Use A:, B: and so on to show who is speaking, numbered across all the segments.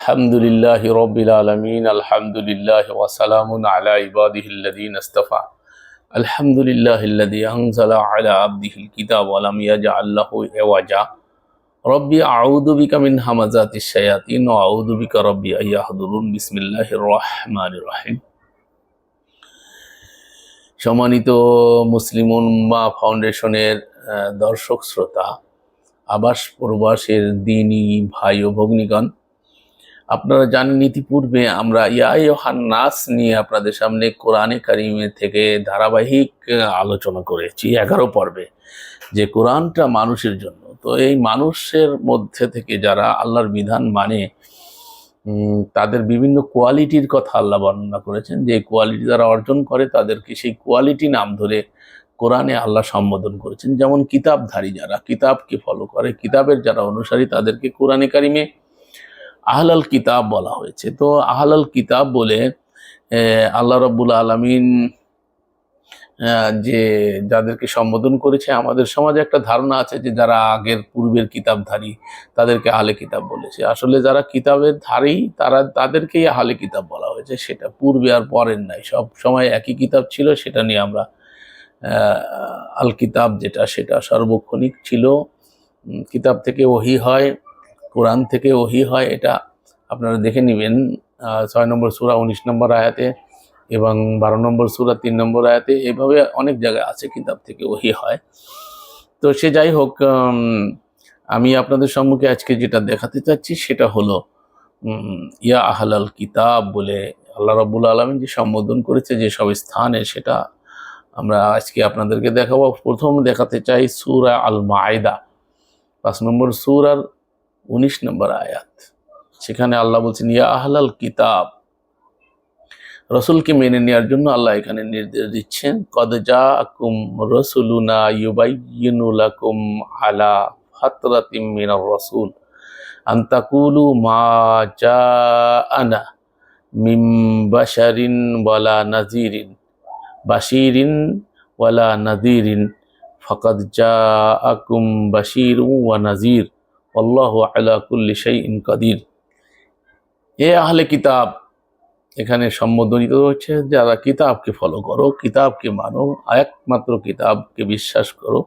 A: আলহামদুলিল্লাহ রবিল আলমিন, আলহামদুলিল্লাহ ওয়াসালামুন আলা ইবাদিহিল্লাদিন আস্তফা আলহামদুলিল্লাহ ইল্লাদি আহমজালা আলা আবদিহিল কিতাব আলাম ইয়াজা আল্লাহ এওয়াজা রব্বি আউদুবিকা মিন হামাজাত শায়াতিন ও আউদুবিকা রব্বি আয়াহদুরুন বিসমিল্লাহ রহমান রহিম। সম্মানিত মুসলিম উম্মা ফাউন্ডেশনের দর্শক শ্রোতা, আবাস প্রবাসের দিনী ভাই ও ভগ্নিগণ আপনারা জানেন, ইতিপূর্বে আমরা ইয়াহান নাস নিয়ে আপনাদের সামনে কোরআনে কারিমে থেকে ধারাবাহিক আলোচনা করেছি এগারো পর্বে, যে কোরআনটা মানুষের জন্য। তো এই মানুষের মধ্যে থেকে যারা আল্লাহর বিধান মানে তাদের বিভিন্ন কোয়ালিটির কথা আল্লাহ বর্ণনা করেছেন। যে কোয়ালিটি যারা অর্জন করে, তাদেরকে সেই কোয়ালিটি নাম ধরে কোরআনে আল্লাহ সম্বোধন করেছেন। যেমন কিতাবধারী যারা, কিতাবকে ফলো করে, কিতাবের যারা অনুসারী, তাদেরকে কোরআনে কারিমে আহলাল কিতাব বলা হয়েছে। তো আহলাল কিতাব বলে আল্লাহ রব্বুল আলমিন যে যাদেরকে সম্বোধন করেছে, আমাদের সমাজে একটা ধারণা আছে যে যারা আগের পূর্বের কিতাবধারী, তাদেরকে আহলে কিতাব বলেছে। আসলে যারা কিতাবের ধারী, তারা, তাদেরকেই আহলে কিতাব বলা হয়েছে। সেটা পূর্বে আর পরের নাই। সব সময় একই কিতাব ছিল, সেটা নিয়ে আমরা আল কিতাব যেটা, সেটা সার্বক্ষণিক ছিল। কিতাব থেকে ওহি হয়। কোরআন থেকে ওহি হয়, এটা আপনারা দেখে নেবেন। ছয় নম্বর সুরা, উনিশ নম্বর আয়াতে এবং বারো নম্বর সুরা, তিন নম্বর আয়াতে এভাবে অনেক জায়গায় আছে কিতাব থেকে ওহি হয়। তো সে যাই হোক আমি আপনাদের সম্মুখে আজকে যেটা দেখাতে চাচ্ছি সেটা হলো ইয়া আহলাল কিতাব বলে আল্লাহ রাব্বুল আলমিন যে সম্বোধন করেছে যে সব স্থানে সেটা আমরা আজকে আপনাদেরকে দেখাবো। প্রথম দেখাতে চাই সুরা আল মায়দা পাঁচ নম্বর সুরার উনিশ নম্বর আয়াত। সেখানে আল্লাহ বলছেন, ইয়া আহলাল কিতাব। রসুলকে মেনে নেওয়ার জন্য আল্লাহ এখানে নির্দেশ দিচ্ছেন, কদ যা আকুম রসুলুনা ইউবাইয়িনুলাকুম আলা ফাতরাতিম রসুল আন্তাকুলু মা আনা মিম বাশারিন ওয়ালা নাজিরিন বাশিরিন ওয়ালা নাদিরিন ফকদ আকুম বাশির ওয়া নাজির আল্লাহ আলা কুল্লি শাইইন কাদির। এ আহলে কিতাব, এখানে সম্বোধনিত হচ্ছে যারা কিতাবকে ফলো করো, কিতাবকে মানো, একমাত্র কিতাবকে বিশ্বাস করো,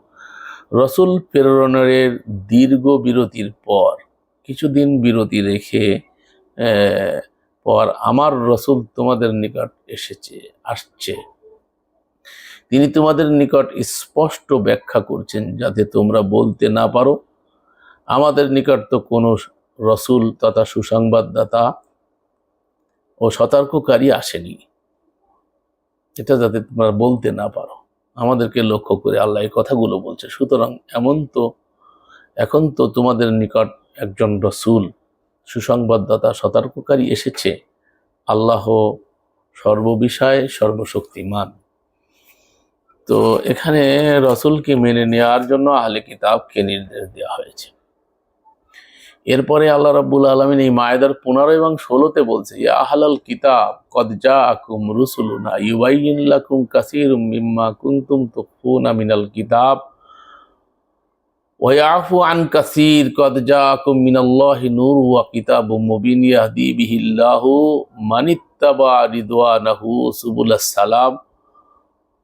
A: রসুল প্রেরণের দীর্ঘ বিরতির পর, কিছুদিন বিরতি রেখে পর আমার রসুল তোমাদের নিকট এসেছে, আসছে। তিনি তোমাদের নিকট স্পষ্ট ব্যাখ্যা করছেন, যাতে তোমরা বলতে না পারো। আমাদের নিকট তো কোনো রসুল তথা সুসংবাদদাতা ও সতর্ককারী আসেনি। এটা যাতে তোমরা বলতে না পারো। আমাদেরকে লক্ষ্য করে আল্লাহ এই কথাগুলো বলছে। সুতরাং এমন তো, এখন তো তোমাদের নিকট একজন রসুল, সুসংবাদদাতা, সতর্ককারী এসেছে। আল্লাহ সর্ববিষয়ে সর্বশক্তিমান। তো এখানে রসুলকে মেনে নেওয়ার জন্য আহলে কিতাবকে নির্দেশ দেওয়া হয়েছে। এরপরে আল্লাহ রাব্বুল আলমিন এই মায়েদার পনেরো এবং ষোলোতে বলছে আহলাল কিতাব কদজা আকুম রুসুলুনা ইউবাইলাকুম কাসির মিম্মা কুন্তুম তুফুনা কিতাব ওয়াফু আন কাসির আকুম নূর ওয়া কিতাব মুবিন, ইয়াহদি বিহিল্লাহু মানিত্তাবা রিদওয়ানাহু সুবুলাস সালাম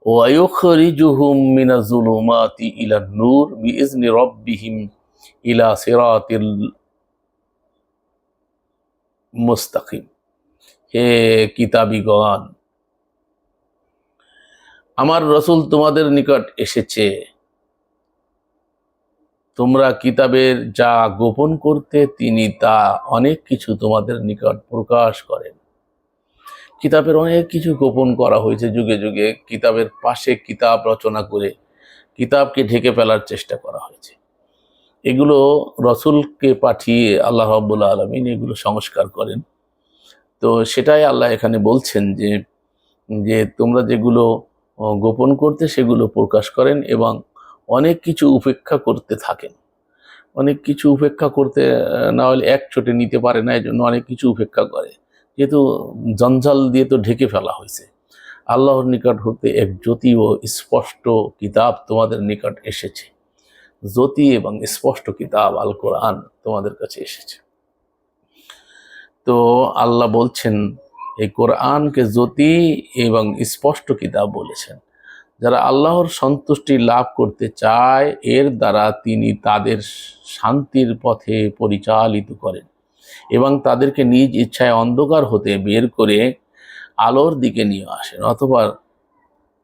A: ওয়ায়ুখরিজুহুম মিনাজ জুলুমাতি ইলান নূর বিইজনি ইলা সিরাতিল মুস্তাকিম। হে কিতাবিগণ, আমার রসুল তোমাদের নিকট এসেছে। তোমরা কিতাবের যা গোপন করতে, তিনি তা অনেক কিছু তোমাদের নিকট প্রকাশ করেন। কিতাবের অনেক কিছু গোপন করা হয়েছে যুগে যুগে। কিতাবের পাশে কিতাব রচনা করে কিতাবকে ঢেকে ফেলার চেষ্টা করা হয়েছে। এগুলো রসুলকে পাঠিয়ে আল্লাহ রাব্বুল আলমিন এগুলো সংস্কার করেন। তো সেটাই আল্লাহ এখানে বলছেন যে যে তোমরা যেগুলো গোপন করতে সেগুলো প্রকাশ করেন এবং অনেক কিছু উপেক্ষা করতে থাকেন। অনেক কিছু উপেক্ষা করতে না হলে এক চোটে নিতে পারে না এই জন্য অনেক কিছু উপেক্ষা করে। যেহেতু জঞ্জাল দিয়ে তো ঢেকে ফেলা হয়েছে। আল্লাহর নিকট হতে এক জ্যোতি ও স্পষ্ট কিতাব তোমাদের নিকট এসেছে। জ্যোতি এবং স্পষ্ট কিতাব আল কোরআন তোমাদের কাছে এসেছে। তো আল্লাহ বলছেন, এই কোরআনকে জ্যোতি এবং স্পষ্ট কিতাব বলেছেন। যারা আল্লাহর সন্তুষ্টি লাভ করতে চায়, এর দ্বারা তিনি তাদের শান্তির পথে পরিচালিত করেন এবং তাদেরকে নিজ ইচ্ছায় অন্ধকার হতে বের করে আলোর দিকে নিয়ে আসেন অথবা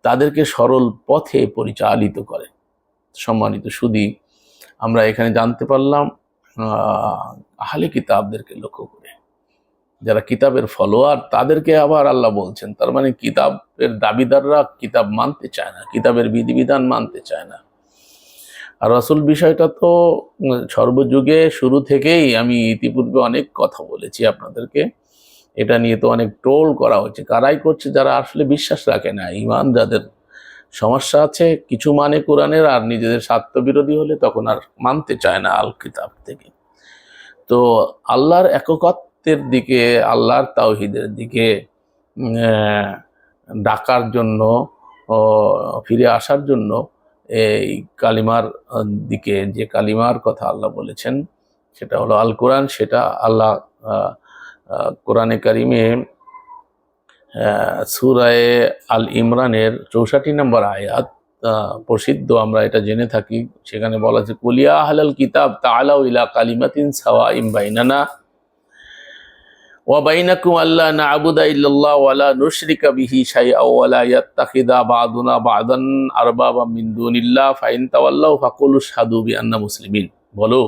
A: তাদেরকে সরল পথে পরিচালিত করেন। সম্মানিত সুদী আমরা এখানে জানতে পারলাম আহ, আহলে কিতাবদেরকে লক্ষ্য করে। যারা কিতাবের ফলোয়ার তাদেরকে আবার আল্লাহ বলছেন তার মানে কিতাবের দাবিদাররা কিতাব মানতে চায় না কিতাবের বিধিবিধান মানতে চায় না। আর রসুল বিষয়টা তো সর্বযুগে শুরু থেকেই আমি ইতিপূর্বে অনেক কথা বলেছি আপনাদেরকে। এটা নিয়ে তো অনেক টোল করা হচ্ছে কারাই করছে যারা আসলে বিশ্বাস রাখে না ইমান যাদের সমস্যা আছে, কিছু মানে কোরআনের, আর নিজেদের স্বার্থবিরোধী হলে তখন আর মানতে চায় না আল কিতাব থেকে। তো আল্লাহর এককত্বের দিকে, আল্লাহর তাওহিদের দিকে ডাকার জন্য ফিরে আসার জন্য এই কালিমার দিকে যে কালিমার কথা আল্লাহ বলেছেন, সেটা হলো আল কোরআন, সেটা আল্লাহ কোরআনে কারিমে সুরায়ে আল ইমরানের চৌষট্টি নম্বর আয়াত প্রসিদ্ধ, আমরা এটা জেনে থাকি। সেখানে বলা আছে কুলিয়া আহলাল কিতাব তাআলাউ ইলা কালিমাতিন সাওয়া ইম বাইনানা ওয়া বাইনাকুম আল্লা না'বুদা ইল্লাল্লাহ ওয়া লা নুশরিকা বিহি শাইআ ওয়া লা ইয়াত্তাখিদা বা'দুনা বা'দান আরবাবা মিন দুনিল্লাহ ফাইন তাওয়াল্লাউ ফাকুলু শাহাদু বিআন্না মুসলিমিন। বলো,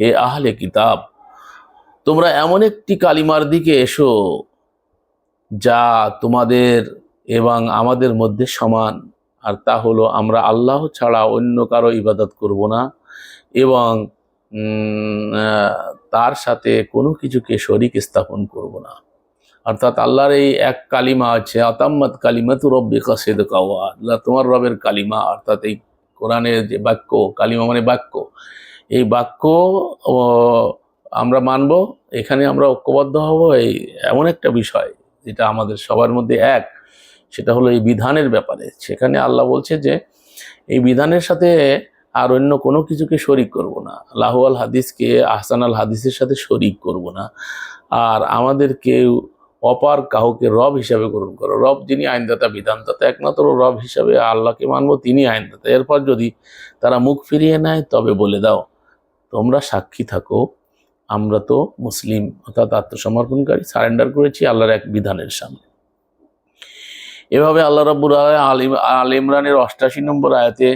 A: হে আহলে কিতাব, তোমরা এমন একটি কালিমার দিকে এসো যা তোমাদের এবং আমাদের মধ্যে সমান। আর তা হলো, আমরা আল্লাহ ছাড়া অন্য কারও ইবাদত করব না এবং তার সাথে কোনো কিছুকে শরিক স্থাপন করব না। অর্থাৎ আল্লাহর এই এক কালিমা আছে, আতাম্মাত কালিমা তু রব্বি কাসেদ কাওয়া তোমার রবের কালিমা, অর্থাৎ এই কোরআনের যে বাক্য, কালিমা মানে বাক্য। এই বাক্য আমরা মানব, এখানে আমরা ঐক্যবদ্ধ হব, এই এমন একটা বিষয়। যেটা আমাদের সবার মধ্যে এক, সেটা হলো এই বিধানের ব্যাপারে। সেখানে আল্লাহ বলছে যে, এই বিধানের সাথে আর অন্য কোনো কিছুকে শরিক করব না। লাহু আল হাদিসকে, আহসান আল হাদিসের সাথে শরিক করব না। আর আমাদের কেউ অপার কাউকে রব হিসাবে গ্রহণ করো। রব যিনি আইনদাতা, বিধানদাতা, একমাত্র রব হিসাবে আল্লাহকে মানবো, তিনি আইনদাতা। এরপর যদি তারা মুখ ফিরিয়ে নেয়, তবে বলে দাও, তোমরা সাক্ষী থাকো। আমরা তো মুসলিম, অর্থাৎ আত্মসমর্পণকারী, সারেন্ডার করেছি আল্লাহর এক বিধানের সামনে। এভাবে আল্লাহ রাব্বুল আলিম আল ইমরানের অষ্টাশি নম্বর আয়াতে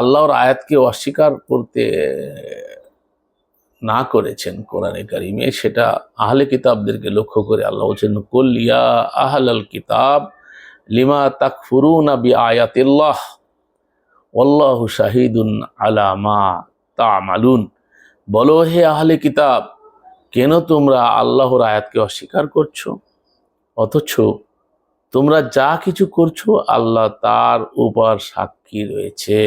A: আল্লাহর আয়াতকে অস্বীকার করতে না করেছেন কোরআনে কারিমে, সেটা আহলে কিতাবদেরকে লক্ষ্য করে আল্লাহ বলছেন, কুল ইয়া আহলাল কিতাব লিমা তাকফুরুনা বি আয়াতিল্লাহ ওয়াল্লাহু শাহিদুন আলা মা তা'মালুন। বলো, হে আহলে কিতাব, কেন তোমরা আল্লাহর আয়াতকে অস্বীকার করছ? অথচ তোমরা যা কিছু করছ, আল্লাহ তার উপর সাক্ষী রয়েছে।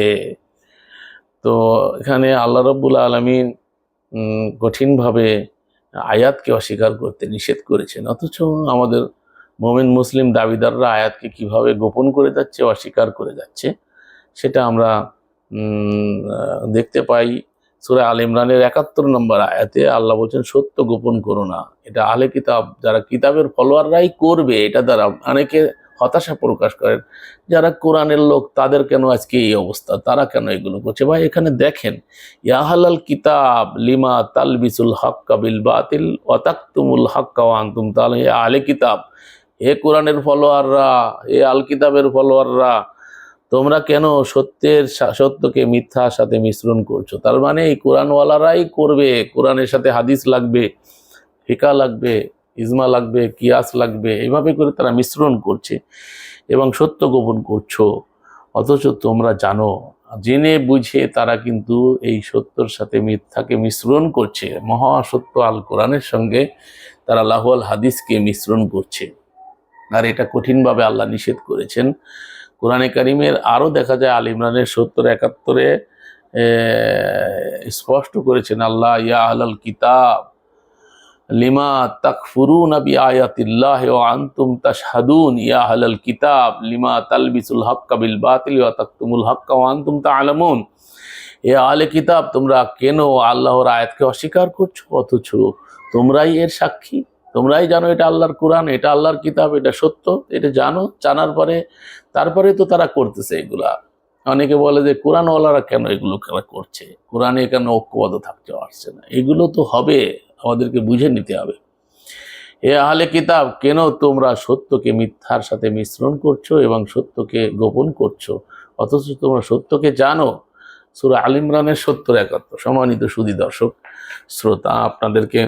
A: তো এখানে আল্লাহ রব্বুল আলমিন কঠিনভাবে আয়াতকে অস্বীকার করতে নিষেধ করেছেন। অথচ আমাদের মোমেন মুসলিম দাবিদাররা আয়াতকে কীভাবে গোপন করে যাচ্ছে, অস্বীকার করে যাচ্ছে, সেটা আমরা দেখতে পাই। সুরা আল ইমরানের একাত্তর নম্বর আয়াতে আল্লাহ বলছেন, সত্য গোপন করো না। এটা আলে কিতাব, যারা কিতাবের ফলোয়াররাই করবে, এটা দ্বারা অনেকে হতাশা প্রকাশ করেন। যারা কোরআনের লোক, তাদের কেন আজকে এই অবস্থা? তারা কেন এগুলো করছে? ভাই, এখানে দেখেন ইয়াহালাল কিতাব লিমা তালবিসুল হক্কা বিল বাতিল ওয়াতাকতুমুল হক্কা ওয়ান্তুম তাহলে আলে কিতাব, হে কোরআনের ফলোয়াররা, হে আল কিতাবের ফলোয়াররা তোমরা কেন সত্যের সত্যকে মিথ্যার সাথে মিশ্রণ করছ? তার মানে এই কোরআনওয়ালারাই করবে, কোরআনের সাথে হাদিস লাগবে, ফিকা লাগবে, ইজমা লাগবে, কিয়াস লাগবে এইভাবে করে তারা মিশ্রণ করছে এবং সত্য গোপন করছ। অথচ তোমরা জানো, জেনে বুঝে তারা কিন্তু এই সত্যর সাথে মিথ্যাকে মিশ্রণ করছে। মহাসত্য আল কোরআনের সঙ্গে তারা লাহুয়াল হাদিসকে মিশ্রণ করছে। আর এটা কঠিনভাবে আল্লাহ নিষেধ করেছেন। কোরআনে কারিমের আরও দেখা যায় আল ইমরানের সত্তর, একাত্তরে স্পষ্ট করেছেন, আল্লাহ, ইয়া আলাল কিতাব, লিমা তাকফুরুনা বিআয়াতিল্লাহ ওয়া আনতুম তাশহাদুন, ইয়া আহলাল কিতাব, লিমা তালবিসুল হাক্কা বিল বাতিল ওয়া তাকতুমুল হাক্কা ওয়া আনতুম তা'লামুন এ আহলে কিতাব, তোমরা কেন আল্লাহর আয়াতকে অস্বীকার করছ? অথচ তোমরাই এর সাক্ষী। তোমরাই জানো এটা আল্লাহর কোরআন, এটা আল্লাহর কিতাব, এটা সত্য, এটা জানো, জানার পরে, তারপরে তো তারা করতেছে এগুলা। অনেকে বলে যে কোরআনওয়ালারা কেন এগুলো করছে? কোরআনে কেন ঐক্যবদ্ধ থাকতে পারছে না? এগুলো তো হবে, আমাদেরকে বুঝে নিতে হবে। এ আহলে কিতাব, কেন তোমরা সত্যকে মিথ্যার সাথে মিশ্রণ করছ এবং সত্যকে গোপন করছ? অথচ তোমরা সত্যকে জানো। সুরা আল ইমরানের সত্তর একাত্তর, সম্মানিত সুদী দর্শক, শ্রোতা, আপনাদেরকে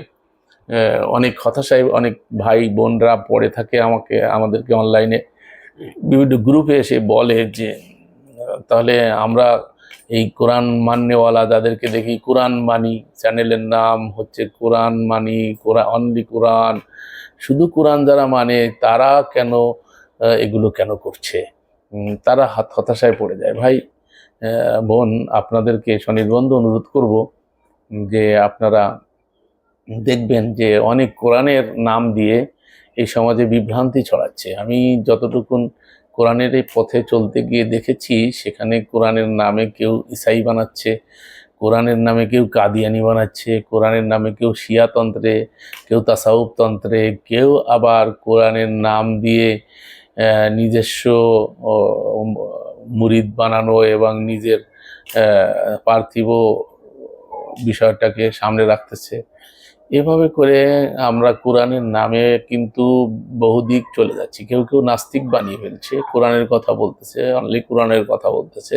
A: অনেক হতাশায় অনেক ভাই বোনরা পড়ে থাকে আমাকে, আমাদেরকে অনলাইনে বিভিন্ন গ্রুপে এসে বলে যে, তাহলে আমরা এই কোরআন মান্যওয়ালা যাদেরকে দেখি, কোরআন মানি চ্যানেলের নাম হচ্ছে কোরআন মানি কোরআন অনলি কোরআন। শুধু কোরআন যারা মানে তারা কেন এগুলো কেন করছে? তারা হাত হতাশায় পড়ে যায়। ভাই বোন, আপনাদেরকে স্বনির্বন্ধ অনুরোধ করব যে আপনারা দেখবেন যে অনেক কোরআনের নাম দিয়ে এই সমাজে বিভ্রান্তি ছড়াচ্ছে। আমি যতটুকুন কোরআনের এই পথে চলতে গিয়ে দেখেছি, সেখানে কোরআনের নামে কেউ ইসাই বানাচ্ছে, কোরআনের নামে কেউ কাদিয়ানি বানাচ্ছে, কোরআনের নামে কেউ শিয়াতন্ত্রে কেউ তাসাউফ তন্ত্রে, কেউ আবার কোরআনের নাম দিয়ে নিজস্ব মুরিদ বানানো এবং নিজের পার্থিব বিষয়টাকে সামনে রাখতেছে। এভাবে করে আমরা কোরআনের নামে কিন্তু বহুদিক চলে যাচ্ছি। কেউ কেউ নাস্তিক বানিয়ে ফেলছে, কোরআনের কথা বলতেছে, অনলি কোরআনের কথা বলতেছে।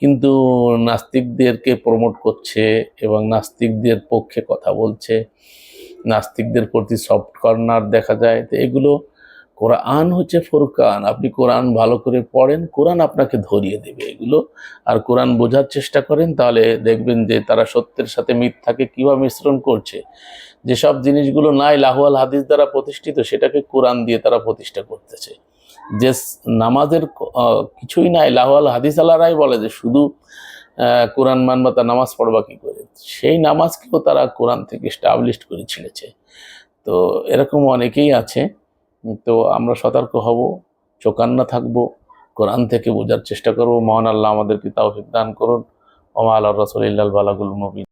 A: কিন্তু নাস্তিকদেরকে প্রমোট করছে এবং নাস্তিকদের পক্ষে কথা বলছে, নাস্তিকদের প্রতি সফট কর্নার দেখা যায়। তো এগুলো কোরআন হচ্ছে ফুরকান। আপনি কোরআন ভালো করে পড়েন, কোরআন আপনাকে ধরিয়ে দেবে এগুলো। আর কোরআন বোঝার চেষ্টা করেন, তাহলে দেখবেন যে তারা সত্যের সাথে মিথ্যাকে কীভাবে মিশ্রণ করছে। যেসব জিনিসগুলো নাই লাহুয়াল হাদিস দ্বারা প্রতিষ্ঠিত, সেটাকে কোরআন দিয়ে তারা প্রতিষ্ঠা করতেছে। যে নামাজের কিছুই নাই লাহুয়াল হাদিস আলারাই বলে যে শুধু কোরআন মানবা তা নামাজ পড়বা কী করে? সেই নামাজকেও তারা কোরআন থেকে স্টাবলিশ করে ছেড়েছে। তো এরকম অনেকেই আছে। তো আমরা সতর্ক হব, চোকান্না থাকব, কোরআন থেকে বোঝার চেষ্টা করব। মহান আল্লাহ আমাদেরকে তাও দান করুন। ওমা আল্লাহ রসুল বালাগুল মবিন।